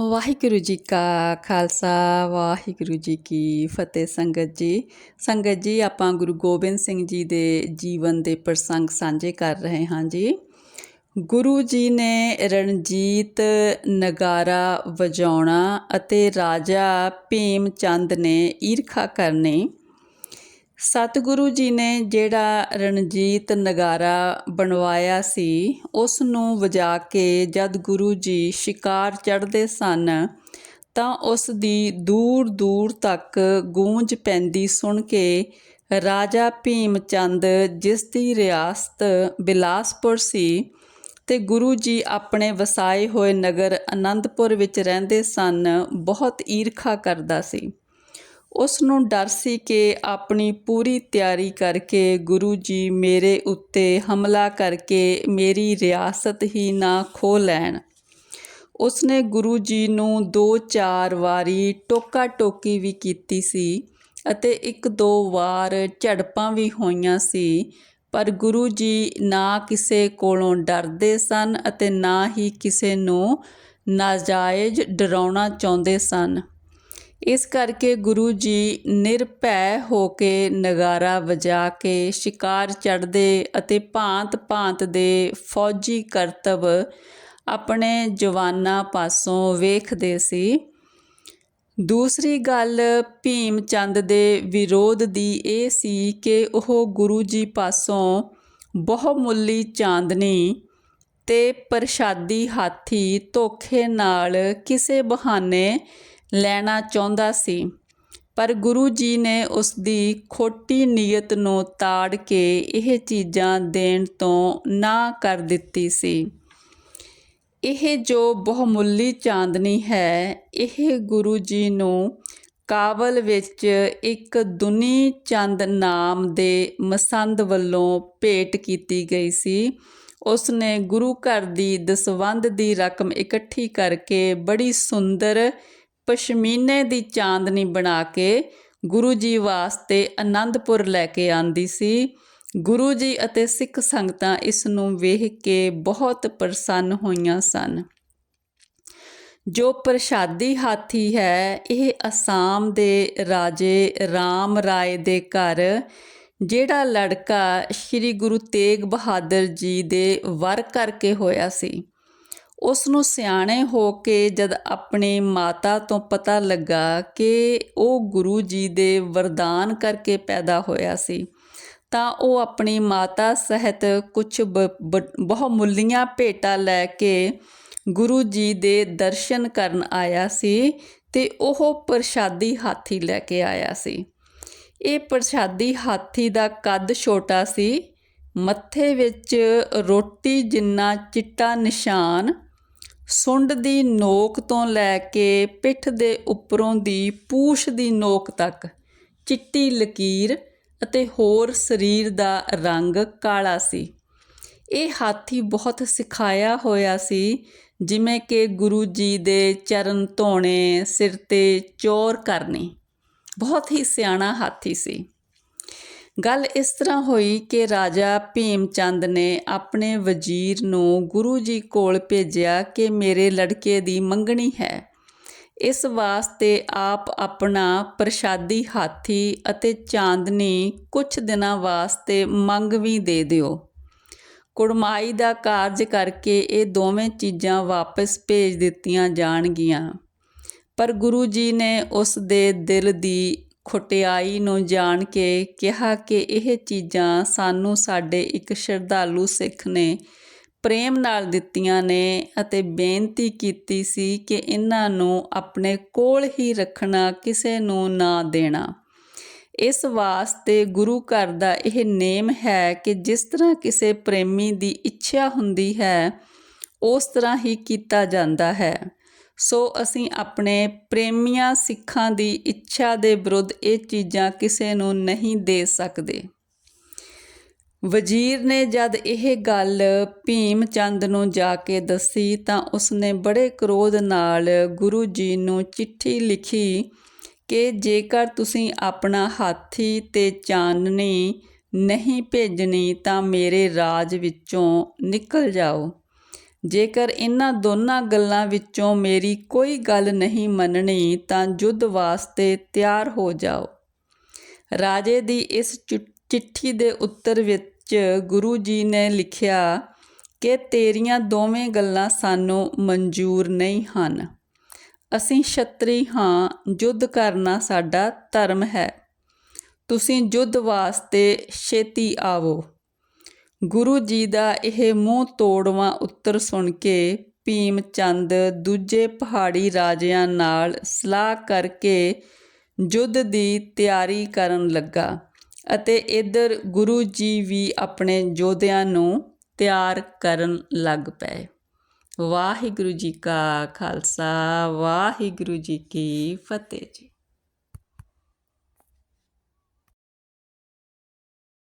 ਵਾਹਿਗੁਰੂ ਜੀ ਕਾ ਖਾਲਸਾ, ਵਾਹਿਗੁਰੂ ਜੀ ਕੀ ਫਤਿਹ ਸੰਗਤ ਜੀ। ਸੰਗਤ ਜੀ, ਆਪਾਂ ਗੁਰੂ ਗੋਬਿੰਦ ਸਿੰਘ ਜੀ ਦੇ ਜੀਵਨ ਦੇ ਪ੍ਰਸੰਗ ਸਾਂਝੇ ਕਰ ਰਹੇ ਹਾਂ ਜੀ। ਗੁਰੂ ਜੀ ਨੇ ਰਣਜੀਤ ਨਗਾਰਾ ਵਜਾਉਣਾ ਅਤੇ ਰਾਜਾ ਭੀਮ ਚੰਦ ਨੇ ਈਰਖਾ ਕਰਨੀ ਸਤਿਗੁਰੂ ਜੀ ਨੇ ਜਿਹੜਾ ਰਣਜੀਤ ਨਗਾਰਾ ਬਣਵਾਇਆ ਸੀ, ਉਸ ਨੂੰ ਵਜਾ ਕੇ ਜਦ ਗੁਰੂ ਜੀ ਸ਼ਿਕਾਰ ਚੜ੍ਹਦੇ ਸਨ, ਤਾਂ ਉਸ ਦੀ ਦੂਰ ਦੂਰ ਤੱਕ ਗੂੰਜ ਪੈਂਦੀ ਸੁਣ ਕੇ ਰਾਜਾ ਭੀਮ ਚੰਦ ਜਿਸ ਦੀ ਰਿਆਸਤ ਬਿਲਾਸਪੁਰ ਸੀ ਤੇ ਗੁਰੂ ਜੀ ਆਪਣੇ ਵਸਾਏ ਹੋਏ ਨਗਰ ਅਨੰਦਪੁਰ ਵਿੱਚ ਰਹਿੰਦੇ ਸਨ, ਬਹੁਤ ਈਰਖਾ ਕਰਦਾ ਸੀ। ਉਸ ਨੂੰ ਡਰ ਸੀ ਕਿ ਆਪਣੀ ਪੂਰੀ ਤਿਆਰੀ ਕਰਕੇ ਗੁਰੂ ਜੀ ਮੇਰੇ ਉੱਤੇ ਹਮਲਾ ਕਰਕੇ ਮੇਰੀ ਰਿਆਸਤ ਹੀ ਨਾ ਖੋ ਲੈਣ। ਉਸਨੇ ਗੁਰੂ ਜੀ ਨੂੰ ਦੋ ਚਾਰ ਵਾਰੀ ਟੋਕਾ ਟੋਕੀ ਵੀ ਕੀਤੀ ਸੀ ਅਤੇ ਇੱਕ ਦੋ ਵਾਰ ਝੜਪਾਂ ਵੀ ਹੋਈਆਂ ਸੀ, ਪਰ ਗੁਰੂ ਜੀ ਨਾ ਕਿਸੇ ਕੋਲੋਂ ਡਰਦੇ ਸਨ ਅਤੇ ਨਾ ਹੀ ਕਿਸੇ ਨੂੰ ਨਾਜਾਇਜ਼ ਡਰਾਉਣਾ ਚਾਹੁੰਦੇ ਸਨ। ਇਸ ਕਰਕੇ ਗੁਰੂ ਜੀ ਨਿਰਭੈ ਹੋ ਕੇ ਨਗਾਰਾ ਵਜਾ ਕੇ ਸ਼ਿਕਾਰ ਚੜਦੇ ਅਤੇ ਭਾਂਤ-ਭਾਂਤ ਦੇ ਫੌਜੀ ਕਰਤਵ ਆਪਣੇ ਜਵਾਨਾਂ ਪਾਸੋਂ ਵੇਖਦੇ ਸੀ। ਦੂਸਰੀ ਗੱਲ ਭੀਮ ਚੰਦ ਦੇ ਵਿਰੋਧ ਦੀ ਇਹ ਸੀ ਕਿ ਉਹ ਗੁਰੂ ਜੀ ਪਾਸੋਂ ਬਹੁਮੁੱਲੀ ਚਾਂਦਨੀ ਤੇ ਪ੍ਰਸ਼ਾਦੀ ਹਾਥੀ ਧੋਖੇ ਨਾਲ ਕਿਸੇ ਬਹਾਨੇ ਲੈਣਾ ਚਾਹੁੰਦਾ ਸੀ। ਪਰ ਗੁਰੂ ਜੀ ਨੇ ਉਸ ਦੀ ਖੋਟੀ ਨੀਅਤ ਨੂੰ ਤਾੜ ਕੇ ਇਹ ਚੀਜ਼ਾਂ ਦੇਣ ਤੋਂ ਨਾ ਕਰ ਦਿੱਤੀ ਸੀ। ਇਹ ਜੋ ਬਹੁਮੁੱਲੀ ਚਾਂਦਨੀ ਹੈ, ਇਹ ਗੁਰੂ ਜੀ ਨੂੰ ਕਾਬਲ ਵਿੱਚ ਇੱਕ ਦੁਨੀ ਚੰਦ ਨਾਮ ਦੇ ਮਸੰਦ ਵੱਲੋਂ ਭੇਟ ਕੀਤੀ ਗਈ ਸੀ। ਉਸ ਨੇ ਗੁਰੂ ਘਰ ਦੀ ਦਸਵੰਦ ਦੀ ਰਕਮ ਇਕੱਠੀ ਕਰਕੇ ਬੜੀ ਸੁੰਦਰ ਪਸ਼ਮੀਨੇ ਦੀ ਚਾਂਦਨੀ ਬਣਾ ਕੇ ਗੁਰੂ ਜੀ ਵਾਸਤੇ ਆਨੰਦਪੁਰ ਲੈ ਕੇ ਆਂਦੀ ਸੀ। ਗੁਰੂ ਜੀ ਅਤੇ ਸਿੱਖ ਸੰਗਤਾਂ ਇਸ ਨੂੰ ਵੇਖ ਕੇ ਬਹੁਤ ਪ੍ਰਸੰਨ ਹੋਈਆਂ ਸਨ। ਜੋ ਪ੍ਰਸ਼ਾਦੀ ਹਾਥੀ ਹੈ, ਇਹ ਅਸਾਮ ਦੇ ਰਾਜੇ ਰਾਮ ਰਾਏ ਦੇ ਘਰ, ਜਿਹੜਾ ਲੜਕਾ ਸ੍ਰੀ ਗੁਰੂ ਤੇਗ ਬਹਾਦਰ ਜੀ ਦੇ ਵਰ ਕਰਕੇ ਹੋਇਆ ਸੀ। ਉਸ ਨੂੰ ਸਿਆਣੇ ਹੋ ਕੇ ਜਦ ਆਪਣੀ ਮਾਤਾ ਤੋਂ ਪਤਾ ਲੱਗਾ ਕਿ ਉਹ ਗੁਰੂ ਜੀ ਦੇ ਵਰਦਾਨ ਕਰਕੇ ਪੈਦਾ ਹੋਇਆ ਸੀ, ਤਾਂ ਉਹ ਆਪਣੀ ਮਾਤਾ ਸਹਿਤ ਕੁਝ ਬਹੁਮੁੱਲੀਆਂ ਭੇਟਾਂ ਲੈ ਕੇ ਗੁਰੂ ਜੀ ਦੇ ਦਰਸ਼ਨ ਕਰਨ ਆਇਆ ਸੀ ਤੇ ਉਹ ਪ੍ਰਸ਼ਾਦੀ ਹਾਥੀ ਲੈ ਕੇ ਆਇਆ ਸੀ। ਇਹ ਪ੍ਰਸ਼ਾਦੀ ਹਾਥੀ ਦਾ ਕੱਦ ਛੋਟਾ ਸੀ, ਮੱਥੇ ਵਿੱਚ ਰੋਟੀ ਜਿੰਨਾ ਚਿੱਟਾ ਨਿਸ਼ਾਨ ਸੁੰਡ ਦੀ ਨੋਕ ਤੋਂ ਲੈ ਕੇ ਪਿੱਠ ਦੇ ਉੱਪਰੋਂ ਦੀ ਪੂਛ ਦੀ ਨੋਕ ਤੱਕ, ਚਿੱਟੀ ਲਕੀਰ ਅਤੇ ਹੋਰ ਸਰੀਰ ਦਾ ਰੰਗ ਕਾਲਾ ਸੀ। ਇਹ ਹਾਥੀ ਬਹੁਤ ਸਿਖਾਇਆ ਹੋਇਆ ਸੀ, ਜਿਵੇਂ ਕਿ ਗੁਰੂ ਜੀ ਦੇ ਚਰਨ ਧੋਣੇ, ਸਿਰ ਤੇ ਚੋਰ ਕਰਨੀ। ਬਹੁਤ ਹੀ ਸਿਆਣਾ ਹਾਥੀ ਸੀ। ਗੱਲ ਇਸ ਤਰ੍ਹਾਂ ਹੋਈ ਕਿ ਰਾਜਾ ਭੀਮ ਚੰਦ ਨੇ ਆਪਣੇ ਵਜ਼ੀਰ ਨੂੰ ਗੁਰੂ ਜੀ ਕੋਲ ਭੇਜਿਆ ਕਿ ਮੇਰੇ ਲੜਕੇ ਦੀ ਮੰਗਣੀ ਹੈ। ਇਸ ਵਾਸਤੇ ਆਪ ਆਪਣਾ ਪ੍ਰਸ਼ਾਦੀ ਹਾਥੀ ਅਤੇ ਚਾਂਦਨੀ ਕੁਝ ਦਿਨਾਂ ਵਾਸਤੇ ਮੰਗ ਵੀ ਦੇ ਦਿਓ। ਕੁੜਮਾਈ ਦਾ ਕਾਰਜ ਕਰਕੇ ਇਹ ਦੋਵੇਂ ਚੀਜ਼ਾਂ ਵਾਪਸ ਭੇਜ ਦਿੱਤੀਆਂ ਜਾਣਗੀਆਂ। ਪਰ ਗੁਰੂ ਜੀ ਨੇ ਉਸ ਦੇ ਦਿਲ ਦੀ ਖੁਟਿਆਈ ਨੂੰ ਜਾਣ ਕੇ ਕਿਹਾ ਕਿ ਇਹ ਚੀਜ਼ਾਂ ਸਾਨੂੰ ਸਾਡੇ ਇੱਕ ਸ਼ਰਧਾਲੂ ਸਿੱਖ ਨੇ ਪ੍ਰੇਮ ਨਾਲ ਦਿੱਤੀਆਂ ਨੇ ਅਤੇ ਬੇਨਤੀ ਕੀਤੀ ਸੀ ਕਿ ਇਹਨਾਂ ਨੂੰ ਆਪਣੇ ਕੋਲ ਹੀ ਰੱਖਣਾ, ਕਿਸੇ ਨੂੰ ਨਾ ਦੇਣਾ। ਇਸ ਵਾਸਤੇ ਗੁਰੂ ਘਰ ਦਾ ਇਹ ਨੇਮ ਹੈ ਕਿ ਜਿਸ ਤਰ੍ਹਾਂ ਕਿਸੇ ਪ੍ਰੇਮੀ ਦੀ ਇੱਛਾ ਹੁੰਦੀ ਹੈ, ਉਸ ਤਰ੍ਹਾਂ ਹੀ ਕੀਤਾ ਜਾਂਦਾ ਹੈ। ਸੋ ਅਸੀਂ ਆਪਣੇ ਪ੍ਰੇਮੀਆਂ ਸਿੱਖਾਂ ਦੀ ਇੱਛਾ ਦੇ ਵਿਰੁੱਧ ਇਹ ਚੀਜ਼ਾਂ ਕਿਸੇ ਨੂੰ ਨਹੀਂ ਦੇ ਸਕਦੇ। ਵਜ਼ੀਰ ਨੇ ਜਦ ਇਹ ਗੱਲ ਭੀਮ ਚੰਦ ਨੂੰ ਜਾ ਕੇ ਦੱਸੀ ਤਾਂ ਉਸਨੇ ਬੜੇ ਕਰੋਧ ਨਾਲ ਗੁਰੂ ਜੀ ਨੂੰ ਚਿੱਠੀ ਲਿਖੀ ਕਿ ਜੇਕਰ ਤੁਸੀਂ ਆਪਣਾ ਹਾਥੀ ਤੇ ਚਾਨਣੀ ਨਹੀਂ ਭੇਜਣੀ ਤਾਂ ਮੇਰੇ ਰਾਜ ਵਿੱਚੋਂ ਨਿਕਲ ਜਾਓ। ਜੇਕਰ ਇਹਨਾਂ ਦੋਨਾਂ ਗੱਲਾਂ ਵਿੱਚੋਂ ਮੇਰੀ ਕੋਈ ਗੱਲ ਨਹੀਂ ਮੰਨਣੀ, ਤਾਂ ਯੁੱਧ ਵਾਸਤੇ ਤਿਆਰ ਹੋ ਜਾਓ। ਰਾਜੇ ਦੀ ਇਸ ਚਿ- ਚਿੱਠੀ ਦੇ ਉੱਤਰ ਵਿੱਚ ਗੁਰੂ ਜੀ ਨੇ ਲਿਖਿਆ ਕਿ ਤੇਰੀਆਂ ਦੋਵੇਂ ਗੱਲਾਂ ਸਾਨੂੰ ਮਨਜ਼ੂਰ ਨਹੀਂ ਹਨ। ਅਸੀਂ ਛਤਰੀ ਹਾਂ ਯੁੱਧ ਕਰਨਾ ਸਾਡਾ ਧਰਮ ਹੈ। ਤੁਸੀਂ ਯੁੱਧ ਵਾਸਤੇ ਛੇਤੀ ਆਵੋ। ਗੁਰੂ ਜੀ ਦਾ ਇਹ ਮੂੰਹ ਤੋੜਵਾਂ ਉੱਤਰ ਸੁਣ ਕੇ ਭੀਮ ਚੰਦ ਦੂਜੇ ਪਹਾੜੀ ਰਾਜਿਆਂ ਨਾਲ ਸਲਾਹ ਕਰਕੇ ਯੁੱਧ ਦੀ ਤਿਆਰੀ ਕਰਨ ਲੱਗਾ ਅਤੇ ਇੱਧਰ ਗੁਰੂ ਜੀ ਵੀ ਆਪਣੇ ਯੋਧਿਆਂ ਨੂੰ ਤਿਆਰ ਕਰਨ ਲੱਗ ਪਏ। ਵਾਹਿਗੁਰੂ ਜੀ ਕਾ ਖਾਲਸਾ, ਵਾਹਿਗੁਰੂ ਜੀ ਕੀ ਫਤਿਹ ਜੀ।